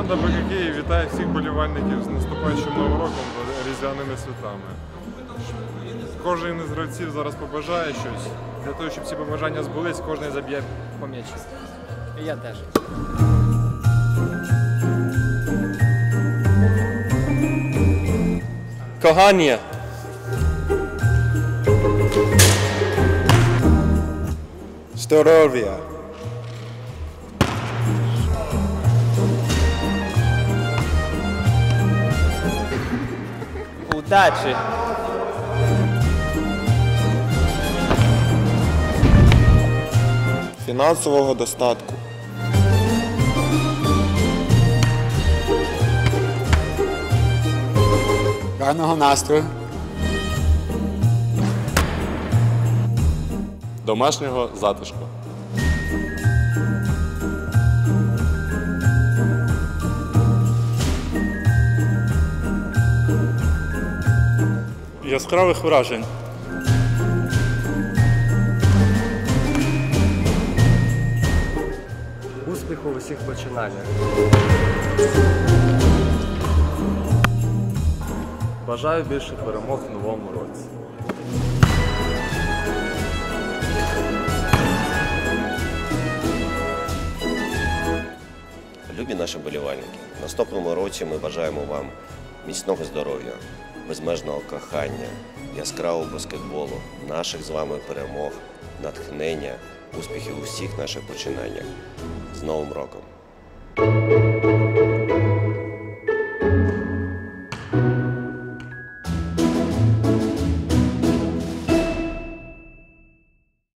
Команда БК вітає всіх болівальників з наступаючим новим роком та різдвяними святами. Кожен із гравців зараз побажає щось. Для того, щоб ці побажання збулись, кожен заб'є по м'ячі. І я теж. Кохання. Здоров'я. Удачі. Фінансового достатку. Гарного настрою. домашнього затишку. Яскравих вражень. Успіху у всіх починаннях. Бажаю більше перемог в новому році. Любі наші болівальники, в наступному році ми бажаємо вам міцного здоров'я, безмежного кохання, яскравого баскетболу, наших з вами перемог, натхнення, успіхів у всіх наших починаннях. З Новим роком!